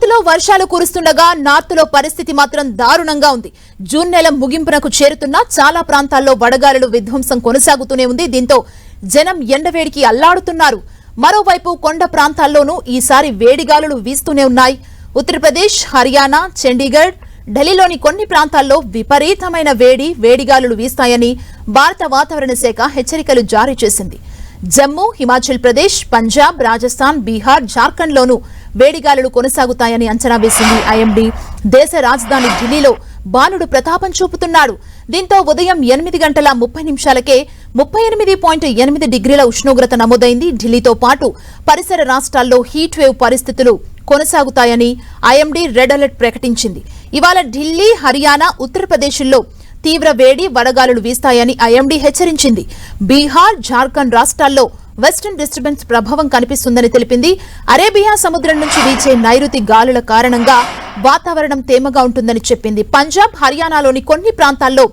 సౌత్లో వర్షాలు కురుస్తుండగా నార్త్లో పరిస్థితి మాత్రం దారుణంగా ఉంది. జూన్ నెల ముగింపునకు చేరుతున్న చాలా ప్రాంతాల్లో వడగాలులు విధ్వంసం కొనసాగుతూనే ఉంది. దీంతో జనం ఎండవేడికి అల్లాడుతున్నారు. మరోవైపు కొండ ప్రాంతాల్లోనూ ఈసారి వేడిగాలులు వీస్తూనే ఉన్నాయి. ఉత్తరప్రదేశ్ హర్యానా చండీగఢ్ ఢిల్లీలోని కొన్ని ప్రాంతాల్లో విపరీతమైన వేడి వేడిగాలులు వీస్తాయని భారత వాతావరణ శాఖ హెచ్చరికలు జారీ చేసింది. జమ్మూ హిమాచల్ ప్రదేశ్ పంజాబ్ రాజస్థాన్ బీహార్ జార్ఖండ్లోనూ వేడిగాలులు కొనసాగుతాయని అంచనా వేసింది ఐఎండీ. దేశ రాజధాని ఢిల్లీలో బాలుడు ప్రతాపం చూపుతున్నాడు. దీంతో ఉదయం ఎనిమిది గంటల ముప్పై నిమిషాలకే ముప్పై ఎనిమిది పాయింట్ ఎనిమిది డిగ్రీల ఉష్ణోగ్రత నమోదైంది. ఢిల్లీతో పాటు పరిసర రాష్ట్రాల్లో హీట్ వేవ్ పరిస్థితులు కొనసాగుతాయని ఐఎండీ రెడ్ అలర్ట్ ప్రకటించింది. ఇవాళ ఢిల్లీ హర్యానా ఉత్తరప్రదేశ్లో తీవ్ర వేడి వడగాలులు వీస్తాయని ఐఎండీ హెచ్చరించింది. బీహార్ జార్ఖండ్ రాష్ట్రాల్లో వెస్టర్న్ డిస్టర్బెన్స్ ప్రభావం కనిపిస్తుందని తెలిపింది. అరేబియా సముద్రం నుంచి వీచే నైరుతి గాలుల కారణంగా వాతావరణం తేమగా ఉంటుందని చెప్పింది. పంజాబ్ హర్యానాలోని కొన్ని ప్రాంతాల్లో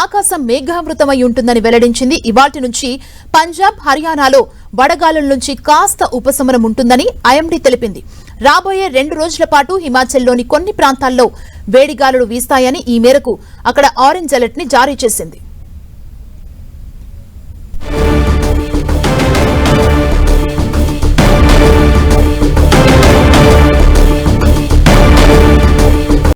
ఆకాశం మేఘావృతమై ఉంటుందని వెల్లడించింది. ఇవాటి నుంచి పంజాబ్ హర్యానాలో వడగాలుల నుంచి కాస్త ఉపశమనం ఉంటుందని ఐఎండీ తెలిపింది. రాబోయే రెండు రోజుల పాటు హిమాచల్లోని కొన్ని ప్రాంతాల్లో వేడిగాలులు వీస్తాయని ఈ మేరకు అక్కడ ఆరెంజ్ అలర్ట్ని జారీ చేసింది.